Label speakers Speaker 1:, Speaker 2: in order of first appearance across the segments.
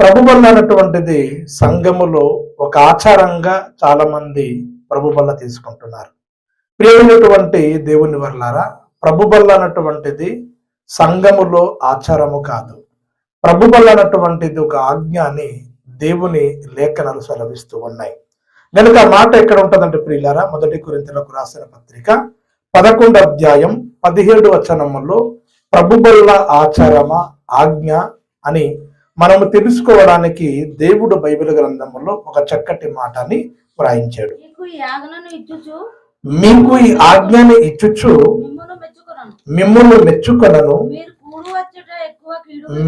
Speaker 1: ప్రభు బల్ల అన్నటువంటిది సంఘములో ఒక ఆచారంగా చాలా మంది ప్రభు బల్ల తీసుకుంటున్నారు. ప్రియమైనటువంటి దేవుని వర్లారా ప్రభు బల్ల అన్నటువంటిది సంఘములో ఆచారము కాదు. ప్రభు బల్ల అన్నటువంటిది ఒక ఆజ్ఞ అని దేవుని లేఖనాలు సెలవిస్తూ ఉన్నాయి. కనుక మాట ఎక్కడ ఉంటుందంటే ప్రియులారా మొదటి కురింతలకు రాసిన పత్రిక పదకొండు అధ్యాయం పదిహేడు వచనములో ప్రభు బల్ల ఆచారమా ఆజ్ఞ అని మనము తెలుసుకోవడానికి దేవుడు బైబిల్ గ్రంథములో ఒక చక్కటి మాటని వ్రాయించాడు. మీకు ఈ ఆజ్ఞని ఇచ్చుచు మిమ్మల్ని మెచ్చుకొనను.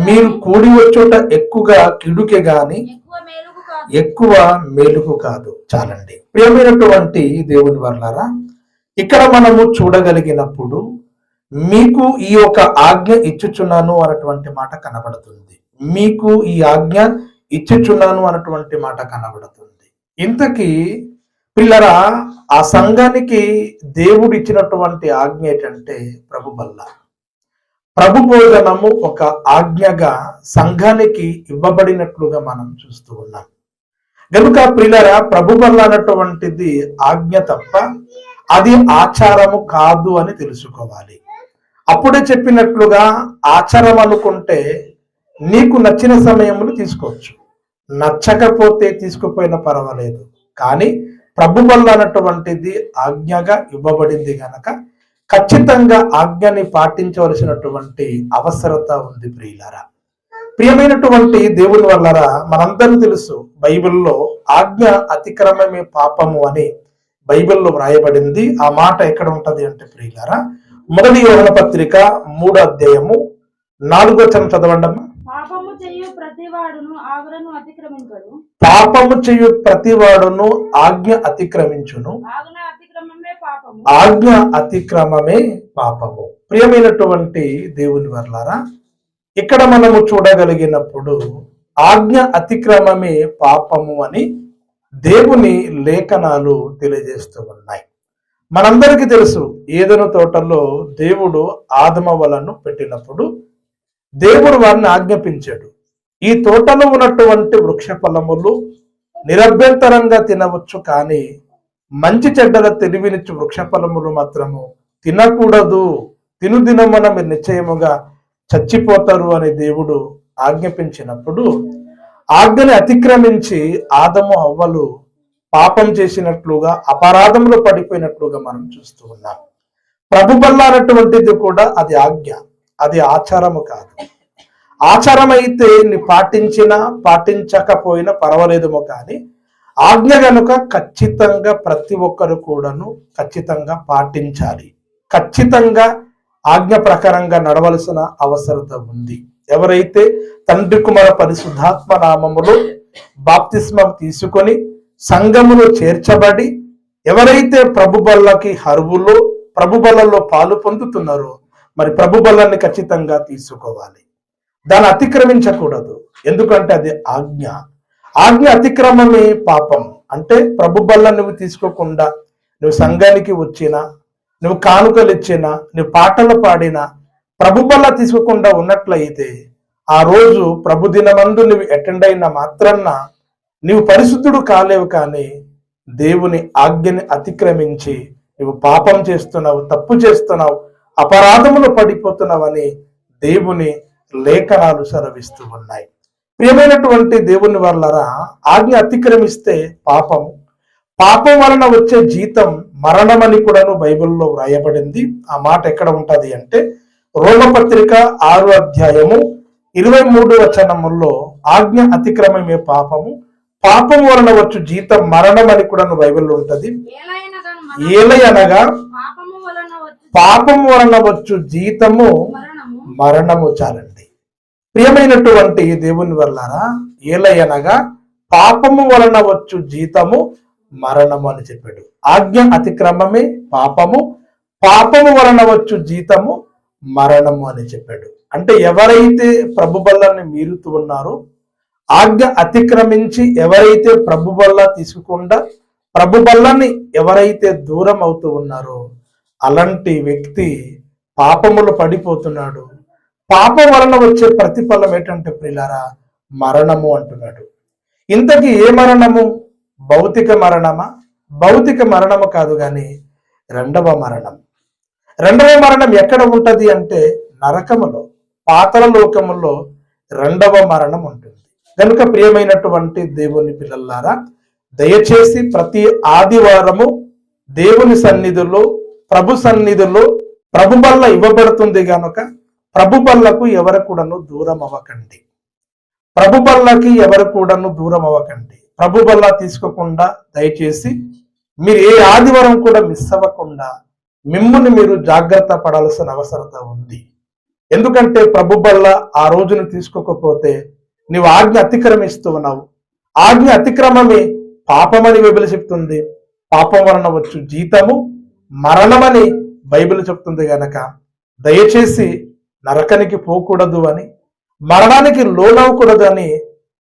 Speaker 2: మీరు కూడు వచ్చుట
Speaker 1: ఎక్కువగా కిడుకే గాని
Speaker 2: ఎక్కువ మేలుకు కాదు.
Speaker 1: ఎక్కువ మేలుకు కాదు. చాలండి. ప్రియమైనటువంటి దేవుని వర్లారా ఇక్కడ మనము చూడగలిగినప్పుడు మీకు ఈ యొక్క ఆజ్ఞ ఇచ్చుచున్నాను అన్నటువంటి మాట కనబడుతుంది. మీకు ఈ ఆజ్ఞ ఇచ్చుచున్నాను అన్నటువంటి మాట కనబడుతుంది. ఇంతకీ పిల్లరా ఆ సంఘానికి దేవుడు ఇచ్చినటువంటి ఆజ్ఞ ఏంటంటే ప్రభు బల్ల. ప్రభు భోజనము ఒక ఆజ్ఞగా సంఘానికి ఇవ్వబడినట్లుగా మనం చూస్తూ ఉన్నాం. కనుక ప్రిలర ప్రభు బల్ల అన్నటువంటిది ఆజ్ఞ తప్ప అది ఆచారము కాదు అని తెలుసుకోవాలి. అప్పుడే చెప్పినట్లుగా ఆచారం అనుకుంటే నీకు నచ్చిన సమయంలో తీసుకోవచ్చు. నచ్చకపోతే తీసుకుపోయినా పర్వాలేదు. కానీ ప్రభు వల్ల అన్నటువంటిది ఆజ్ఞగా ఇవ్వబడింది గనక ఖచ్చితంగా ఆజ్ఞని పాటించవలసినటువంటి అవసరత ఉంది ప్రియులారా. ప్రియమైనటువంటి దేవుని వల్లరా మనందరూ తెలుసు బైబిల్లో ఆజ్ఞ అతిక్రమమే పాపము అని బైబిల్లో వ్రాయబడింది. ఆ మాట ఎక్కడ ఉంటది అంటే ప్రియులారా మొదటి యోహన పత్రిక మూడో అధ్యాయము నాలుగో చరణం అమ్మా
Speaker 2: పాపము చెయ్యు ప్రతివాడును ఆజ్ఞను అతిక్రమించడు
Speaker 1: పాపము చేయు ప్రతివాడును ఆజ్ఞ అతిక్రమించును.
Speaker 2: ఆజ్ఞ అతిక్రమమే పాపము.
Speaker 1: ఆజ్ఞ అతిక్రమమే పాపము. ప్రియమైనటువంటి దేవుని వర్లారా ఇక్కడ మనము చూడగలిగినప్పుడు ఆజ్ఞ అతిక్రమమే పాపము అని దేవుని లేఖనాలు తెలియజేస్తూ ఉన్నాయి. మనందరికీ తెలుసు ఏదైనా తోటలో దేవుడు ఆదమ వలను పెట్టినప్పుడు దేవుడు వారిని ఆజ్ఞాపించాడు. ఈ తోటలో ఉన్నటువంటి వృక్ష ఫలములు నిరభ్యంతరంగా తినవచ్చు కానీ మంచి చెడ్డల తెలివినిచ్చు వృక్ష ఫలములు మాత్రము తినకూడదు. తినుదినమున మీరు నిశ్చయముగా చచ్చిపోతారు అని దేవుడు ఆజ్ఞాపించినప్పుడు ఆజ్ఞని అతిక్రమించి ఆదము అవ్వలు పాపం చేసినట్లుగా అపరాధంలో పడిపోయినట్లుగా మనం చూస్తూ ఉన్నాం. ప్రభు బల్ల అన్నటువంటిది కూడా అది ఆజ్ఞ అది ఆచారము కాదు. ఆచారమైతే పాటించినా పాటించకపోయినా పర్వాలేదేమో కానీ ఆజ్ఞ కనుక ఖచ్చితంగా ప్రతి ఒక్కరు కూడాను ఖచ్చితంగా పాటించాలి. ఖచ్చితంగా ఆజ్ఞ ప్రకారంగా నడవలసిన అవసరత ఉంది. ఎవరైతే తండ్రి కుమార పరిశుద్ధాత్మ నామములో బాప్తిస్మం తీసుకొని సంఘములో చేర్చబడి ఎవరైతే ప్రభు బల్లకి హరువులో ప్రభు పాలు పొందుతున్నారో మరి ప్రభు ఖచ్చితంగా తీసుకోవాలి. దాన్ని అతిక్రమించకూడదు. ఎందుకంటే అది ఆజ్ఞ. ఆజ్ఞ అతిక్రమమే పాపం. అంటే ప్రభు బల్ల నువ్వు తీసుకోకుండా నువ్వు సంఘానికి వచ్చినా నువ్వు కానుకలు ఇచ్చినా నువ్వు పాటలు పాడినా ప్రభు బల్ల తీసుకోకుండా ఉన్నట్లయితే ఆ రోజు ప్రభు దినమందు నువ్వు అటెండ్ అయిన మాత్రాన నీవు పరిశుద్ధుడు కాలేవు కానీ దేవుని ఆజ్ఞని అతిక్రమించి నువ్వు పాపం చేస్తున్నావు తప్పు చేస్తున్నావు అపరాధములు పడిపోతున్నావని దేవుని లేఖనాలు సెలవిస్తూ ఉన్నాయి. ప్రియమైనటువంటి దేవుని వల్లరా ఆజ్ఞ అతిక్రమిస్తే పాపము. పాపం వలన వచ్చే జీతం మరణమని కూడాను బైబిల్లో వ్రాయబడింది. ఆ మాట ఎక్కడ ఉంటది అంటే రోమపత్రిక ఆరు అధ్యాయము ఇరవై మూడు వచనముల్లో ఆజ్ఞ అతిక్రమమే పాపము. పాపం వలన వచ్చు జీతం మరణం అని కూడా బైబిల్లో ఉంటది. ఏలయనగా
Speaker 2: పాపము
Speaker 1: పాపం వలన వచ్చు జీతము
Speaker 2: మరణము
Speaker 1: చాలండి. ప్రియమైనటువంటి దేవుని వల్లారా ఏలయనగా పాపము వలన వచ్చు జీతము మరణము అని చెప్పాడు. ఆజ్ఞ అతిక్రమమే పాపము పాపము వలన వచ్చు జీతము మరణము అని చెప్పాడు. అంటే ఎవరైతే ప్రభు బల్లని మీరుతూ ఉన్నారో ఆజ్ఞ అతిక్రమించి ఎవరైతే ప్రభు బల్ల తీసుకుండా ప్రభు బల్లని ఎవరైతే దూరం అవుతూ ఉన్నారో అలాంటి వ్యక్తి పాపములు పడిపోతున్నాడు. పాపం వలన వచ్చే ప్రతిఫలం ఏంటంటే ప్రిలారా మరణము అంటున్నాడు. ఇంతకీ ఏ మరణము? భౌతిక మరణమా? భౌతిక మరణము కాదు కానీ రెండవ మరణం. రెండవ మరణం ఎక్కడ ఉంటుంది అంటే నరకములో పాతల లోకములో రెండవ మరణం ఉంటుంది. కనుక ప్రియమైనటువంటి దేవుని పిల్లలారా దయచేసి ప్రతి ఆదివారము దేవుని సన్నిధిలో ప్రభు సన్నిధిలో ప్రభు వల్ల ఇవ్వబడుతుంది గనుక ప్రభు బల్లకు ఎవరు కూడాను దూరం అవ్వకండి ప్రభు బల్లకి ఎవరు కూడాను దూరం అవ్వకండి ప్రభు బల్ల తీసుకోకుండా దయచేసి మీరు ఏ ఆదివారం కూడా మిస్ అవ్వకుండా మిమ్ముని మీరు జాగ్రత్త పడాల్సిన అవసరత ఉంది. ఎందుకంటే ప్రభు బల్ల ఆ రోజును తీసుకోకపోతే నీవు ఆజ్ఞ అతిక్రమిస్తూ ఉన్నావు. ఆజ్ఞ అతిక్రమమే పాపమని బైబిల్ చెప్తుంది. పాపం వలన వచ్చు జీతము మరణమని బైబిల్ చెప్తుంది గనక. దయచేసి నరకనికి పోకూడదు అని మరణానికి లోనవ్వకూడదు అని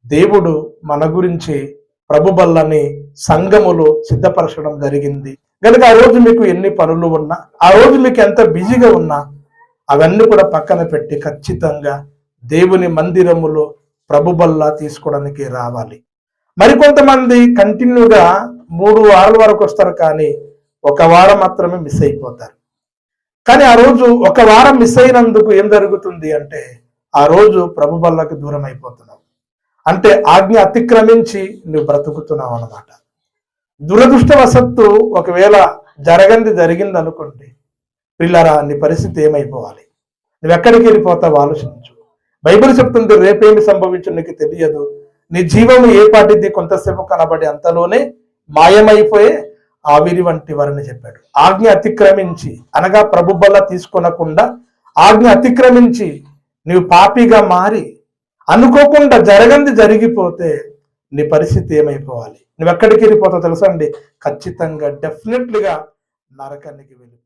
Speaker 1: దేవుడు మన గురించి ప్రభుబల్లని సంఘములో సిద్ధపరచడం జరిగింది. కనుక ఆ రోజు మీకు ఎన్ని పనులు ఉన్నా ఆ రోజు మీకు ఎంత బిజీగా ఉన్నా అవన్నీ కూడా పక్కన పెట్టి ఖచ్చితంగా దేవుని మందిరములో ప్రభుబల్లా తీసుకోవడానికి రావాలి. మరికొంతమంది కంటిన్యూగా మూడు వారాల వరకు వస్తారు కానీ ఒక వారం మాత్రమే మిస్ అయిపోతారు. కానీ ఆ రోజు ఒక వారం మిస్ అయినందుకు ఏం జరుగుతుంది అంటే ఆ రోజు ప్రభు బల్లకి దూరం అయిపోతున్నావు. అంటే ఆజ్ఞ అతిక్రమించి నువ్వు బ్రతుకుతున్నావు అనమాట దురదృష్టవశత్తు ఒకవేళ జరగంది జరిగింది అనుకోండి పిల్లరా నీ పరిస్థితి ఏమైపోవాలి? నువ్వు ఎక్కడికి వెళ్ళిపోతావు ఆలోచించు. బైబిల్ చెప్తుంది రేపేమి సంభవించు నీకు తెలియదు. నీ జీవము ఏ పాటిది కొంతసేపు కనబడి అంతలోనే మాయమైపోయే ఆవిరి వంటి వారిని చెప్పాడు. ఆజ్ఞ అతిక్రమించి అనగా ప్రభు బల్ల తీసుకొనకుండా ఆజ్ఞ అతిక్రమించి నీవు పాపిగా మారి అనుకోకుండా జరగంది జరిగిపోతే నీ పరిస్థితి ఏమైపోవాలి? నువ్వు ఎక్కడికి వెళ్ళిపోతావు తెలుసా అండి? ఖచ్చితంగా డెఫినెట్లీగా నరకానికి వెళ్ళి